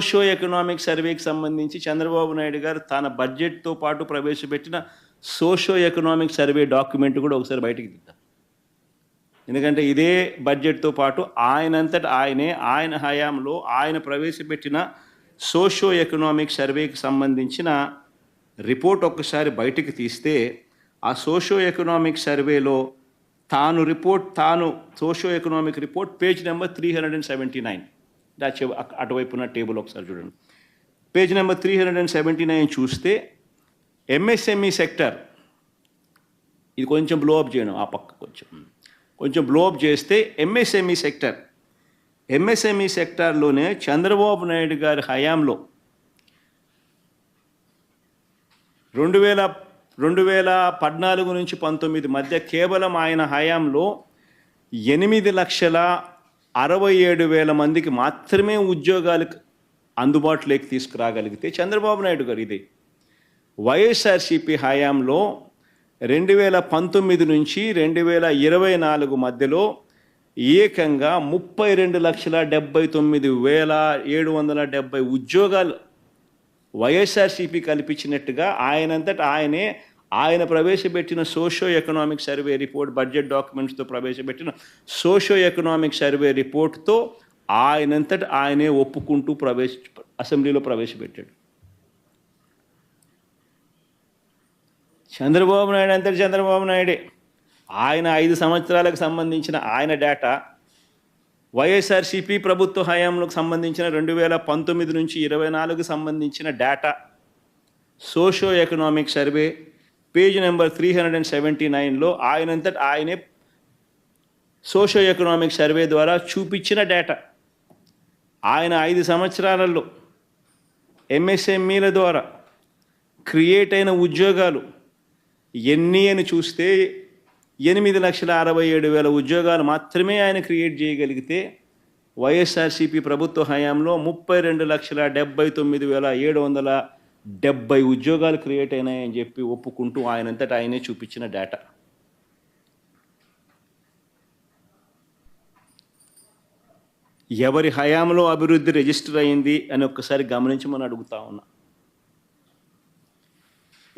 Socio economic సర్వేకి సంబంధించి చంద్రబాబు నాయుడు గారు తన బడ్జెట్తో పాటు ప్రవేశపెట్టిన సోషో ఎకనామిక్ సర్వే డాక్యుమెంట్ కూడా ఒకసారి బయటికి తీద్దాం. ఎందుకంటే ఇదే బడ్జెట్తో పాటు ఆయనంతట ఆయనే ఆయన హయాంలో ఆయన ప్రవేశపెట్టిన సోషో ఎకనామిక్ సర్వేకి సంబంధించిన రిపోర్ట్ ఒక్కసారి బయటికి తీస్తే ఆ సోషో ఎకనామిక్ సర్వేలో తాను రిపోర్ట్ తాను socio economic report page number three hundred and seventy nine. అటువైపున table ఒకసారి చూడండి page number three hundred and seventy nine చూస్తే ఎంఎస్ఎంఈ సెక్టర్ ఇది కొంచెం బ్లోఅప్ చేయడం ఆ పక్క కొంచెం. కొంచెం బ్లోఅప్ చేస్తే ఎంఎస్ఎంఈ సెక్టర్ ఎంఎస్ఎంఈ సెక్టార్లోనే చంద్రబాబు నాయుడు గారి హయాంలో రెండు వేల రెండు వేల పద్నాలుగు నుంచి పంతొమ్మిది మధ్య కేవలం ఆయన హయాంలో ఎనిమిది లక్షల అరవై ఏడు వేల మందికి మాత్రమే ఉద్యోగాలు అందుబాటులోకి తీసుకురాగలిగితే చంద్రబాబు నాయుడు గారు ఇది. వైఎస్ఆర్సిపి హయాంలో రెండు వేల పంతొమ్మిది నుంచి రెండు వేల ఇరవై నాలుగు మధ్యలో ఏకంగా ముప్పై రెండు లక్షల డెబ్బై తొమ్మిది వేల ఏడు వందల డెబ్బై ఉద్యోగాలు వైఎస్ఆర్సీపీ కల్పించినట్టుగా ఆయనంతట ఆయనే ఆయన ప్రవేశపెట్టిన socio economic survey report budget డాక్యుమెంట్స్తో ప్రవేశపెట్టిన సోషో ఎకనామిక్ సర్వే రిపోర్ట్తో ఆయనంతట ఆయనే ఒప్పుకుంటూ ప్రవేశ అసెంబ్లీలో ప్రవేశపెట్టాడు. చంద్రబాబు నాయుడు అంతటి చంద్రబాబు నాయుడే. ఆయన ఐదు సంవత్సరాలకు సంబంధించిన ఆయన డేటా వైఎస్ఆర్సీపీ ప్రభుత్వ హయాంలకు సంబంధించిన రెండు వేల పంతొమ్మిది నుంచి ఇరవై నాలుగు సంబంధించిన data socio economic survey page number three hundred and seventy నైన్లో ఆయనంతట ఆయనే సోషో ఎకనామిక్ సర్వే ద్వారా చూపించిన డేటా. ఆయన ఐదు సంవత్సరాలలో ఎంఎస్ఎంఈల ద్వారా క్రియేట్ అయిన ఉద్యోగాలు ఎన్ని అని చూస్తే ఎనిమిది లక్షల అరవై ఏడు వేల ఉద్యోగాలు మాత్రమే ఆయన క్రియేట్ చేయగలిగితే వైఎస్ఆర్సీపీ ప్రభుత్వ హయాంలో ముప్పై రెండు లక్షల డెబ్బై తొమ్మిది వేల ఏడు వందల డెబ్బై ఉద్యోగాలు క్రియేట్ అయినాయని చెప్పి ఒప్పుకుంటూ ఆయనంతటా ఆయనే చూపించిన డేటా ఎవరి హయాంలో అభివృద్ధి రిజిస్టర్ అయింది అని ఒక్కసారి గమనించమని అడుగుతా ఉన్నా.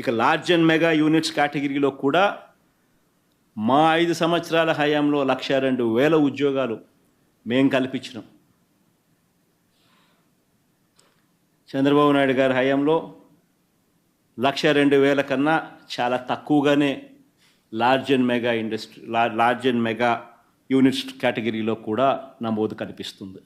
ఇక లార్జ్ అండ్ మెగా యూనిట్స్ కేటగిరీలో కూడా మా ఐదు సంవత్సరాల హయాంలో లక్ష రెండు వేల ఉద్యోగాలు మేము కల్పించినాం. చంద్రబాబు నాయుడు గారి హయాంలో లక్ష రెండు వేల కన్నా చాలా తక్కువగానే large and mega industry large and mega units కేటగిరీలో కూడా నమోదు కనిపిస్తుంది.